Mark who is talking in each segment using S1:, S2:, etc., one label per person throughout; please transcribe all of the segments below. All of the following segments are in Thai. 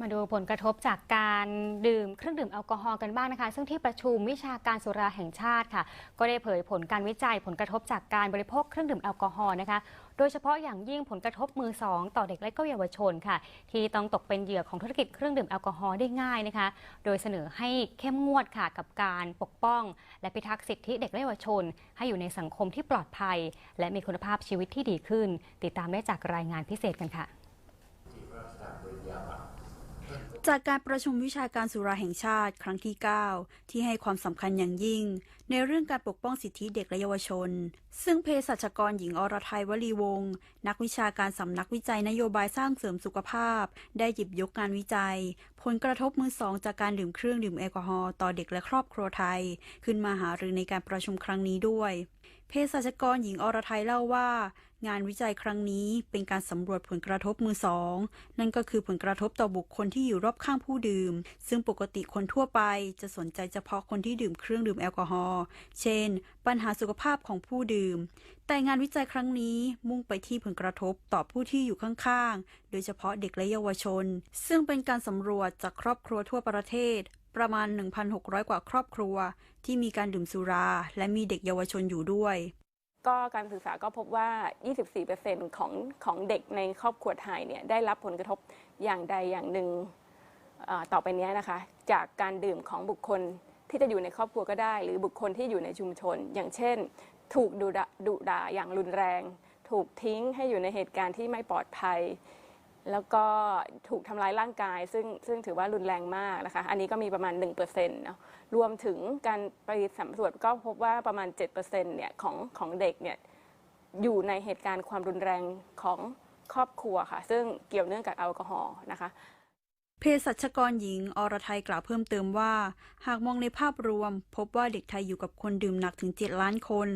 S1: มาดูผลกระทบจากการดื่มเครื่องดื่มแอลกอฮอล์กันบ้างนะคะ ซึ่งที่ประชุมวิชาการสุราแห่งชาติค่ะ ก็ได้เผยผลการวิจัยผลกระทบจากการบริโภคเครื่องดื่มแอลกอฮอล์นะคะ โดยเฉพาะอย่างยิ่งผลกระทบมือสองต่อเด็กและก็เยาวชนค่ะ ที่ต้องตกเป็นเหยื่อของธุรกิจเครื่องดื่มแอลกอฮอล์ได้ง่ายนะคะ โดยเสนอให้เข้มงวดค่ะกับการปกป้อง และพิทักษ์สิทธิเด็กและเยาวชน ให้อยู่ในสังคมที่ปลอดภัย และมีคุณภาพชีวิตที่ดีขึ้น ติดตามได้จากรายงานพิเศษกันค่ะ
S2: จากการประชุมวิชาการสุราแห่งชาติครั้งที่ 9 ที่ให้ความสำคัญอย่างยิ่ง ในเรื่องการปกป้องสิทธิเด็กและเยาวชน ซึ่งเภสัชกรหญิงอรไทยวลีวงศ์นักวิชาการสำนักวิจัยนโยบายสร้างเสริมสุขภาพ ได้หยิบยกงานวิจัย ผลกระทบมือสองจากการดื่มเครื่องดื่มแอลกอฮอล์ต่อเด็กและครอบครัวไทย ขึ้นมาหารือในการประชุมครั้งนี้ด้วย ภสัชกรหญิงอรไทยเล่าว่า งานวิจัยครั้งนี้เป็นการสำรวจผลกระทบมือสอง นั่นก็คือผลกระทบต่อบุคคลที่อยู่รอบข้างผู้ดื่ม ซึ่งปกติคนทั่วไปจะสนใจเฉพาะคนที่ดื่มเครื่องดื่มแอลกอฮอล์เช่น ปัญหาสุขภาพของผู้ดื่ม แต่งานวิจัยครั้งนี้มุ่งไปที่ผลกระทบต่อผู้ที่อยู่ข้างๆ โดยเฉพาะเด็กและเยาวชน ซึ่งเป็นการสำรวจจากครอบครัวทั่วประเทศ ประมาณ 1,600 กว่าครอบครัว ที่มีการดื่มสุรา และมีเด็กเยาวชนอยู่ด้วย
S3: ก็การศึกษาก็พบว่า 24%ของของเด็กในครอบครัวไทยเนี่ยได้รับผลกระทบอย่างใดอย่างหนึ่งต่อไปนี้นะคะ จากการดื่มของบุคคลที่จะอยู่ในครอบครัวก็ได้ หรือบุคคลที่อยู่ในชุมชน อย่างเช่น ถูกดุด่าดุด่าอย่างรุนแรง ถูกทิ้งให้อยู่ในเหตุการณ์ที่ไม่ปลอดภัย แล้วก็ถูกทำร้ายร่างกาย ซึ่งซึ่งถือว่ารุนแรงมากนะคะ อันนี้ก็มีประมาณ 1%เนาะรวมถึงการไปสำรวจก็พบว่าประมาณ 7%เนี่ยของของเด็กเนี่ยอยู่ในเหตุการณ์ความรุนแรงของครอบครัวค่ะ ซึ่งเกี่ยวเนื่องกับแอลกอฮอล์นะคะ
S2: เภสัชกรหญิงอรไทยกล่าวเพิ่มเติมว่า หากมองในภาพรวม พบว่าเด็กไทยอยู่กับคนดื่มหนักถึง 7 ล้านคน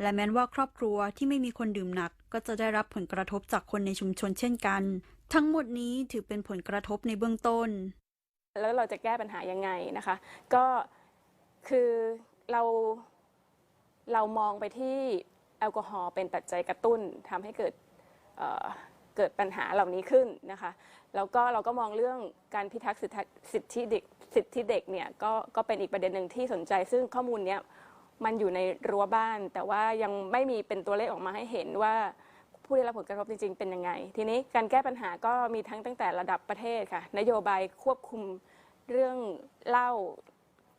S2: และแม้นว่าครอบครัวที่ไม่มีคนดื่มหนัก ก็จะได้รับผลกระทบจากคนในชุมชนเช่นกัน ทั้งหมดนี้ถือเป็นผลกระทบในเบื้องต้น
S3: แล้วเราจะแก้ปัญหายังไงนะคะ ก็คือเราเรามองไปที่แอลกอฮอล์เป็นปัจจัยกระตุ้นทำให้เกิดเเกิดปัญหาเหล่านี้ขึ้นนะคะ แล้วก็เราก็มองเรื่องการพิทักษ์สิทธิสิทธิเด็กสิทธิเด็กเนี่ยก็ก็เป็นอีกประเด็นหนึ่งที่สนใจ ซึ่งข้อมูลเนี้ยมันอยู่ในรั้วบ้าน แต่ว่ายังไม่มีเป็นตัวเลขออกมาให้เห็นว่า ผู้ได้รับผลกระทบจริงๆ เป็นยังไง ทีนี้การแก้ปัญหาก็มีทั้งตั้งแต่ระดับประเทศค่ะ นโยบายควบคุมเรื่องเหล้า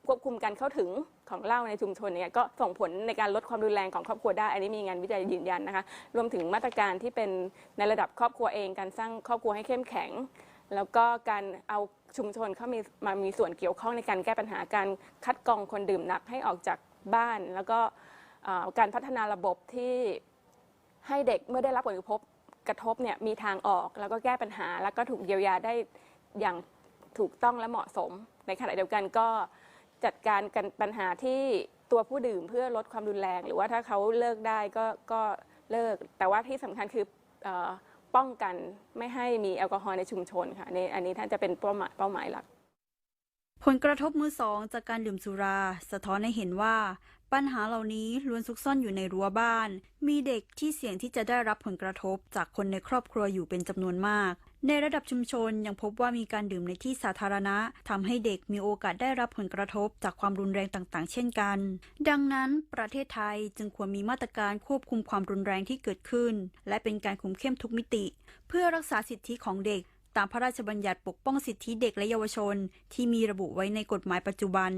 S3: ควบคุมการเข้าถึงของเหล้าในชุมชนเนี่ยก็ส่งผลในการลดความรุนแรงของครอบครัวได้ อันนี้มีงานวิจัยยืนยันนะคะ รวมถึงมาตรการที่เป็นในระดับครอบครัวเอง การสร้างครอบครัวให้เข้มแข็ง แล้วก็การเอาชุมชนเข้ามีมามีส่วนเกี่ยวข้องในการแก้ปัญหาการคัดกรองคนดื่มหนักให้ออกจากบ้าน แล้วก็การพัฒนาระบบที่ ให้เด็กเมื่อได้รับผลกระทบกระทบเนี่ยมีทางออกแล้วก็แก้ปัญหา แล้วก็ถูกเยียวยาได้อย่างถูกต้องและเหมาะสม ในขณะเดียวกันก็จัดการกันปัญหาที่ตัวผู้ดื่มเพื่อลดความรุนแรง หรือว่าถ้าเขาเลิกได้ก็ก็เลิก แต่ว่าที่สำคัญคือออป้องกันไม่ให้มีแอลกอฮอล์ในชุมชนค่ะในอันนี้ท่านจะเป็นเป้าหมายเป้าหมายหลัก
S2: ผลกระทบมือสองจากการดื่มสุรา สะท้อนให้เห็นว่า ปัญหาเหล่านี้ล้วนซุกซ่อนอยู่ในรั้วบ้าน มีเด็กที่เสี่ยงที่จะได้รับผลกระทบจากคนในครอบครัวอยู่เป็นจำนวนมาก ในระดับชุมชนยังพบว่ามีการดื่มในที่สาธารณะทำให้เด็กมีโอกาสได้รับผลกระทบจากความรุนแรงต่างๆ เช่นกัน ดังนั้นประเทศไทยจึงควรมีมาตรการควบคุมความรุนแรงที่เกิดขึ้น และเป็นการคุมเข้มทุกมิติ เพื่อรักษาสิทธิของเด็กตามพระราชบัญญัติปกป้องสิทธิเด็กและเยาวชน ที่มีระบุไว้ในกฎหมายปัจจุบัน